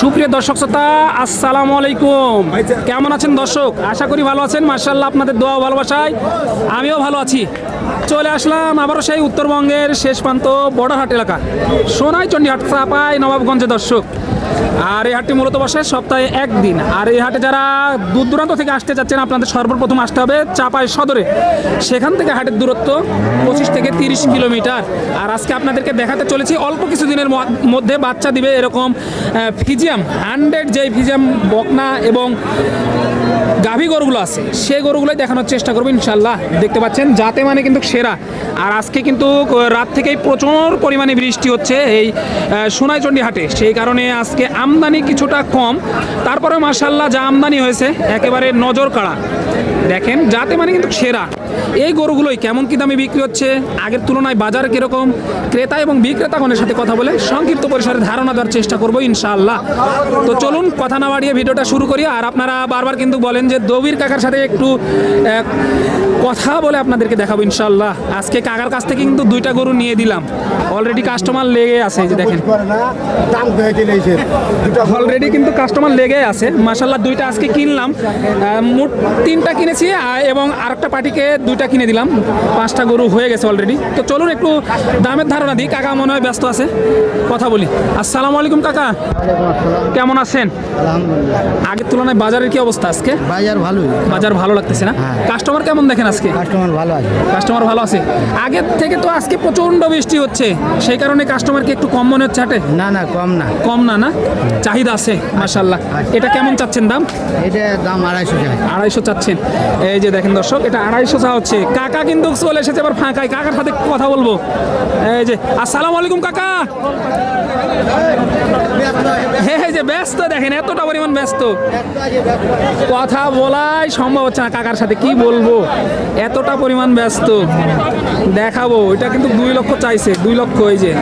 সুপ্রিয় দর্শক শ্রোতা আসসালামু আলাইকুম। কেমন আছেন দর্শক? আশা করি ভালো আছেন। মার্শাল্লাহ আপনাদের দোয়া ভালোবাসায় আমিও ভালো আছি। চলে আসলাম আবারও সেই উত্তরবঙ্গের শেষ প্রান্ত বর্ডারহাট এলাকা সোনাই চণ্ডীহাট চাপাই নবাবগঞ্জে দর্শক। আর এই হাটটি মূলত বসে সপ্তাহে একদিন। আর এই হাটে যারা দূর দূরান্ত থেকে আসতে চাচ্ছেন, আপনাদের সর্বপ্রথম আসতে হবে চাপাই সদরে। সেখান থেকে হাটের দূরত্ব পঁচিশ থেকে তিরিশ কিলোমিটার। আর আজকে আপনাদেরকে দেখাতে চলেছি, অল্প কিছুদিনের মধ্যে বাচ্চা দিবে এরকম ফিজিয়াম, হান্ড্রেড যে ফিজিয়াম, বকনা এবং গাভী গরুগুলো আছে সেই গরুগুলোই দেখানোর চেষ্টা করব ইনশাল্লাহ দেখতে পাচ্ছেন যাতে মানে কিন্তু সেরা। আর আজকে কিন্তু রাত থেকেই প্রচুর পরিমাণে বৃষ্টি হচ্ছে এই সোনাইচণ্ডী হাটে। সেই কারণে আজকে আমদানি কিছুটা কম। তারপরে মার্শাল্লাহ যা আমদানি হয়েছে, একেবারে নজর কাড়া। দেখেন, যাতে মানে কিন্তু সেরা। এই গরুগুলোই কেমন কি দামে বিক্রি হচ্ছে? আগের তুলনায় বাজার কীরকম? ক্রেতা এবং বিক্রেতাগণের সাথে কথা বলে সংক্ষিপ্ত পরিসরে ধারণা দেওয়ার চেষ্টা করব ইনশাআল্লাহ। তো চলুন, কথা না বাড়িয়ে ভিডিওটা শুরু করি। আর আপনারা বারবার কিন্তু বলেন যে দবির কাকার সাথে একটু কথা বলে আপনাদেরকে দেখাবো ইনশাআল্লাহ। আজকে কাকার কাছ থেকে কিন্তু দুইটা গরু নিয়ে দিলাম। অলরেডি কাস্টমার লেগে আছে যে দেখেন। অলরেডি কিন্তু কাস্টমার লেগে আছে। মাসাল্লাহ দুইটা আজকে কিনলাম। মোট তিনটা কিনেছি আর- এবং আরেকটা পার্টিকে দুইটা কিনে দিলাম। পাঁচটা গরু হয়ে গেছে অলরেডি তো চলুন একটু দামের ধারণা দিই। কাকা মনে হয় ব্যস্ত আছে। কথা বলি। আসসালামু আলাইকুম কাকা। কেমন আছেন? আগের তুলনায় বাজারের কি অবস্থা আজকে? বাজার ভালো বাজার ভালো লাগতেছে না? হ্যাঁ। কাস্টমার কেমন দেখেন আজকে? কাস্টমার ভালো আছে। কাস্টমার ভালো আছে। আগের থেকে তো আজকে প্রচণ্ড বৃষ্টি হচ্ছে। সেই কারণে কাস্টমারকে একটু কম মনে হচ্ছে হাটে? না না কম না। কম না না? চাহিদা আছে মাশাল্লাহ এটা কেমন চাচ্ছেন দাম? এটা দাম আড়াইশো আড়াইশো চাচ্ছেন। এই যে দেখেন দর্শক এটা আড়াইশো চা হচ্ছে। কাকা কিন্তু চলে এসেছে এবার ফাঁকায়। কাকার সাথে কথা বলব। এই যে আসসালামু আলাইকুম কাকা। হ্যাঁ এই যে ব্যস্ত দেখেন এতটা পরিমাণ ব্যস্ত। কথা বলাই সম্ভব হচ্ছে না কাকার সাথে কি বলব? এতটা পরিমাণ ব্যস্ত। দেখাবো এটা কিন্তু দুই লক্ষ চাইছে দুই লক্ষ এই যে।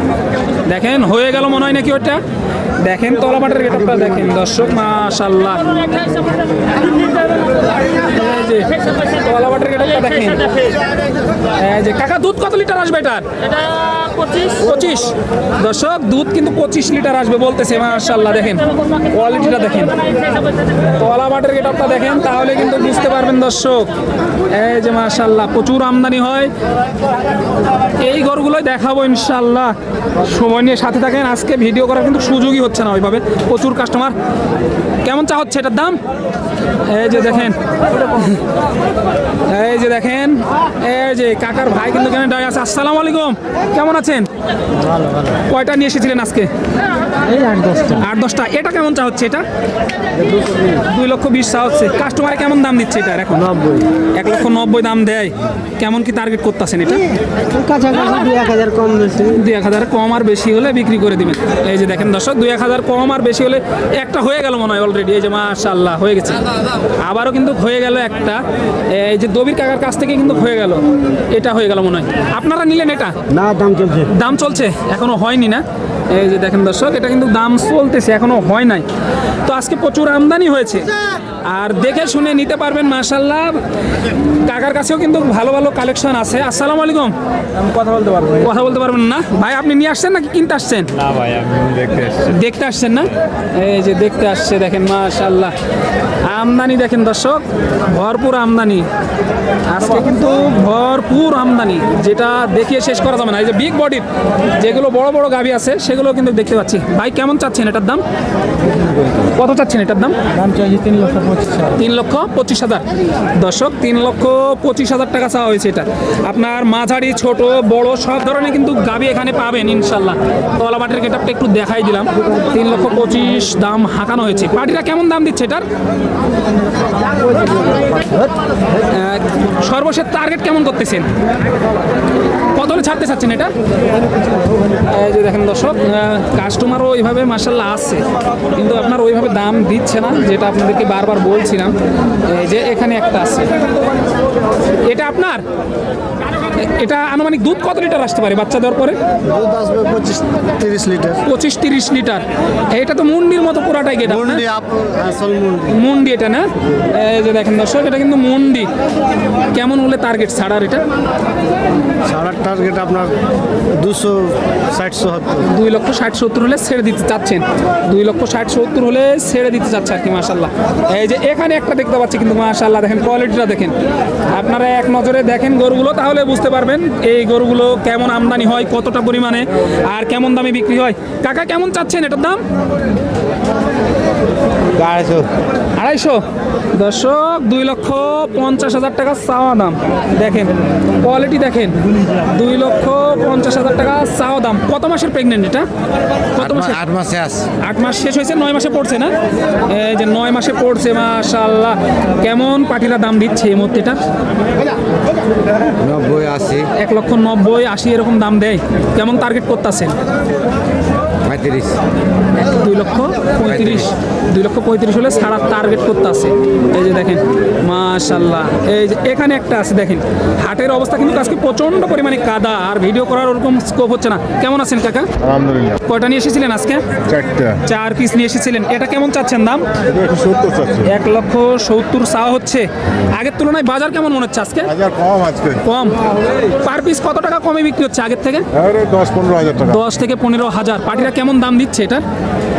দেখেন হয়ে গেল মনে হয় নাকি ওটা দেখেন তলাবাটের গেটটা দেখেন দর্শক মাশাল্লাহ যে গেটটা দেখেন। এই যে কাকা দুধ কত লিটার আসবে এটার? এটা পঁচিশ। দর্শক দুধ কিন্তু পঁচিশ লিটার আসবে বলতেছে মাশাল্লাহ দেখেন। কোয়ালিটিটা দেখেন। কলা বাটের গেটআপটা দেখেন তাহলে কিন্তু বুঝতে পারবেন দর্শক। এই যে মাশাল্লাহ প্রচুর আমদানি হয়। এই গরুগুলোই দেখাবো ইনশাল্লাহ সময় নিয়ে সাথে থাকেন আজকে ভিডিও করার কিন্তু সুযোগই হচ্ছে না ওইভাবে। প্রচুর কাস্টমার কেমন চা হচ্ছে এটার দাম? এই যে দেখেন। এই যে দেখেন। এই যে কাকার ভাই কিন্তু এখানে দাঁড়িয়ে আছে। আসসালামু আলাইকুম। কেমন আছেন? কয়টা নিয়ে এসেছিলেন আজকে? আট দশটা। আট দশটা। এটা কেমন চা হচ্ছে এটা? দুই লক্ষ বিশ চা হচ্ছে। কাস্টমারে কেমন দাম দিচ্ছে এটা এখন? নব্বই। এক লক্ষ নব্বই দাম দেয়। কেমন কি টার্গেট করতেছেন এটা? কাছাকাছি দুই এক হাজার কম বেশি। দুই এক হাজার কম আর বেশি হলে বিক্রি করে দিবেন। এই যে দেখেন দর্শক দুই এক হাজার কম আর বেশি হলে একটা হয়ে গেল মনে হয় অলরেডি এই যে মাশাল্লাহ হয়ে গেছে। আবারও কিন্তু হয়ে গেল একটা এই যে দবির কাকার কাছ থেকে কিন্তু হয়ে গেল এটা হয়ে গেল মনে হয়। আপনারা নিলেন এটা? না দাম চলছে। দাম চলছে এখনও হয়নি না। এই যে দেখেন দর্শক এটা কিন্তু দাম চলতেছে এখনও হয় নাই। তো আজকে প্রচুর আমদানি হয়েছে। আর দেখে শুনে নিতে পারবেন মাশাল্লাহ কাকার কাছেও কিন্তু ভালো ভালো কালেকশন আছে। আসসালামু আলাইকুম। আমি কথা বলতে পারব কথা বলতে পারবেন না? ভাই আপনি নিয়ে আসছেন নাকি কিনতে আসছেন? না ভাই আমি দেখতে এসেছি দেখতে আসছেন না? এই যে দেখতে আসছে দেখেন মাশাল্লাহ আমদানি দেখেন দর্শক ভরপুর আমদানি। আজকে কিন্তু ভরপুর আমদানি যেটা দেখিয়ে শেষ করা যাবে না। এই যে বিগ বডির যেগুলো বড় বড় গাভি আছে সেগুলো কিন্তু দেখতে পাচ্ছি। ভাই কেমন চাচ্ছেন এটার দাম? কত চাচ্ছেন এটার দাম? দাম চাইছে তিন লক্ষ তিন লক্ষ পঁচিশ হাজার। দর্শক, তিন লক্ষ পঁচিশ হাজার টাকা চাওয়া হয়েছে এটা। আপনার মাঝারি, ছোট, বড়, সব ধরনের কিন্তু গাবি এখানে পাবেন ইনশাল্লাহ। তলা বাটির গেটআপটা একটু দেখাই দিলাম। তিন লক্ষ পঁচিশ দাম হাঁকানো হয়েছে। পার্টিটা কেমন দাম দিচ্ছে এটার? সর্বশেষ টার্গেট কেমন করতেছেন? কত হলে ছাড়তে চাচ্ছেন এটা? এই যে দেখেন দর্শক কাস্টমারও ওইভাবে মার্শাল্লাহ আসছে কিন্তু আপনার ওইভাবে দাম দিচ্ছে না যেটা আপনাদেরকে বারবার বলছিলাম। এই যে এখানে একটা আছে। এটা আপনার? এটা আনুমানিক দুধ কত লিটার আসতে পারে বাচ্চা দেওয়ার পরে? দুধ আসবে পঁচিশ তিরিশ লিটার। পঁচিশ তিরিশ লিটার। এটা তো মুন্ডির মতো পুরাটাই গেট মুন্ডি। মুন্ডি এটা না? এই যে দেখেন দর্শক এটা কিন্তু মুন্ডি। কেমন হলে টার্গেট ছাড়ার এটা? সাড়ার টার্গেট আপনার দুশো ষাট সত্তর। দুই লক্ষ ষাট সত্তর হলে ছেড়ে দিতে চাচ্ছেন। দুই লক্ষ ষাট সত্তর হলে ছেড়ে দিতে চাচ্ছে আর কি মাশাল্লাহ এই যে এখানে একটা দেখতে পাচ্ছি কিন্তু মাশাল্লাহ দেখেন কোয়ালিটিটা দেখেন। আপনারা এক নজরে দেখেন গরুগুলো তাহলে বুঝতে পারবেন এই গরুগুলো কেমন আমদানি হয় কতটা পরিমাণে আর কেমন দামে বিক্রি হয়। কাকা কেমন চাচ্ছেন এটার দাম? আড়াইশো আড়াইশো। দর্শক দুই লক্ষ পঞ্চাশ হাজার টাকা চাওয়া দাম। দেখেন কোয়ালিটি দেখেন। দুই লক্ষ পঞ্চাশ হাজার টাকা চাওয়া দাম। কত মাসের প্রেগনেন্ট এটা? কত মাসের? আট মাসে আস আট মাস শেষ হয়েছে নয় মাসে পড়ছে না? এই যে নয় মাসে পড়ছে মাশাল্লাহ কেমন পাটিরা দাম দিচ্ছে এই মুহূর্তে এটা? নব্বই আশি। এক লক্ষ নব্বই আশি এরকম দাম দেয়। কেমন টার্গেট করতেছেন পঁয়ত্রিশ। দুই লক্ষ পঁয়ত্রিশ। দুই লক্ষ পঁয়ত্রিশ হলে সারা টার্গেট করতে আছে। এই যে দেখেন মাশাল্লাহ এই যে এখানে একটা আছে দেখেন। হাটের অবস্থা কিন্তু আজকে প্রচণ্ড পরিমাণে কাদা আর ভিডিও করার ওরকম স্কোপ হচ্ছে না। কেমন আছেন কাকা? আলহামদুলিল্লাহ। কয়টা নিয়ে এসেছিলেন আজকে? চারটা। চার পিস নিয়ে এসেছিলেন। এটা কেমন চাচ্ছেন দাম? এক লক্ষ সত্তর চাওয়া হচ্ছে। আগের তুলনায় বাজার কেমন মনে হচ্ছে আজকে? কম আজকে। কম। পার পিস কত টাকা কমে বিক্রি হচ্ছে আগের থেকে? দশ পনেরো হাজার টাকা। দশ থেকে পনেরো হাজার। পাটিরা কেমন দাম দিচ্ছে এটা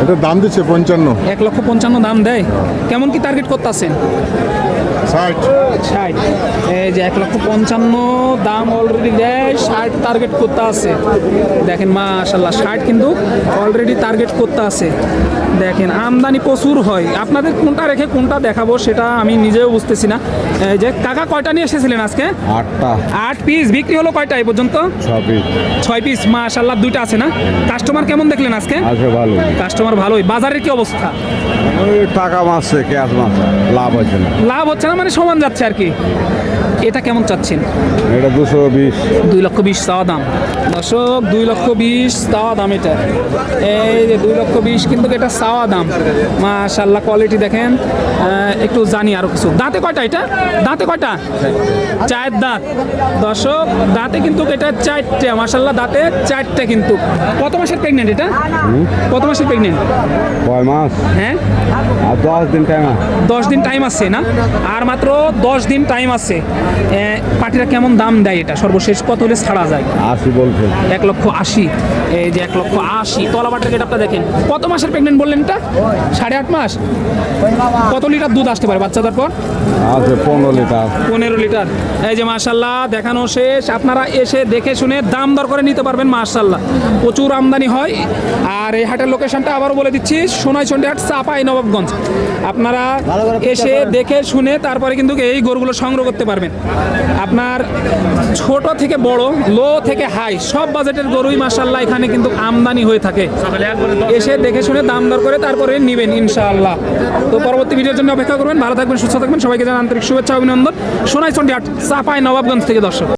এটা দাম দিচ্ছে পঞ্চান্ন। এক লক্ষ পঞ্চান্ন দাম দেয়। কেমন কি টার্গেট করতে আছেন ষাট। ষাট। এই যে এক লক্ষ পঞ্চান্ন দাম অলরেডি দেয় ষাট টার্গেট করতে আছে দেখেন মাশাল্লাহ ষাট কিন্তু অলরেডি টার্গেট করতে আছে দেখেন আমদানি প্রচুর হয়। আপনাদের কোনটা রেখে কোনটা দেখাবো সেটা আমি নিজেও বুঝতেছি না। যে কাকা কয়টা নিয়ে এসেছিলেন আজকে? আটটা। আট পিস বিক্রি হলো কয়টা এই পর্যন্ত? ছয় পিস মাশাল্লাহ দুইটা আছে না? কাস্টমার কেমন দেখলেন আজকে? ভালো। কাস্টমার ভালোই। বাজারের কি অবস্থা? ওই টাকা মারছে ক্যাশ মারছে। লাভ হচ্ছে না। লাভ হচ্ছে না মানে সমান যাচ্ছে আর কি। এটা কেমন চাচ্ছেন? এটা দুশো বিশ। দুই লক্ষ বিশ চাওয়া দাম। দর্শক দুই লক্ষ বিশ চাওয়া দাম এটা। এই যে দুই লক্ষ বিশ কিন্তু এটা চাওয়া দাম। মাশাল্লাহ কোয়ালিটি দেখেন। একটু জানি আরও কিছু। দাঁতে কয়টা এটা? দাঁতে কয়টা? চায়ের দাঁত। দর্শক দাঁতে কিন্তু এটা চারটে মাশাল্লাহ দাঁতে চারটে কিন্তু। কত মাসের প্রেগনেন্ট এটা? কত মাসের প্রেগনেন্ট কয় মাস? হ্যাঁ? আর দশ দিন টাইম দশ দিন টাইম আছে না? আর মাত্র দশ দিন টাইম আছে। পার্টিরা কেমন দাম দেয় এটা? সর্বশেষ কত হলে ছাড়া যায়? আশি বলছে। এক লক্ষ আশি। এই যে এক লক্ষ আশি। তলাবাটের গেটআপটা দেখেন। কত মাসের প্রেগনেন্ট বললেন এটা? সাড়ে আট মাস? কত লিটার দুধ আসতে পারে বাচ্চাদের পর? আছে পনেরো লিটার। পনেরো লিটার। এই যে মার্শাল্লাহ দেখানো শেষ। আপনারা এসে দেখে শুনে দাম দর করে নিতে পারবেন মার্শাল্লাহ প্রচুর আমদানি হয়। আর এই হাটের লোকেশনটা আবারও বলে দিচ্ছি সোনাইচন্ডী হাট চাপাই নবাবগঞ্জ। আপনারা এসে দেখে শুনে তারপরে কিন্তু এই গরুগুলো সংগ্রহ করতে পারবেন। আপনার ছোট থেকে বড় লো থেকে হাই সব বাজেটের গরুই মার্শাল্লাহ এখানে কিন্তু আমদানি হয়ে থাকে। এসে দেখে শুনে দাম দর করে তারপরে নেবেন ইনশাআল্লাহ। তো পরবর্তী ভিডিওর জন্য অপেক্ষা করবেন, ভালো থাকবেন, সুস্থ থাকবেন, সবাইকে জানান আন্তরিক শুভেচ্ছা, অভিনন্দন। সোনাই হাট চাপাই নবাবগঞ্জ থেকে দর্শক।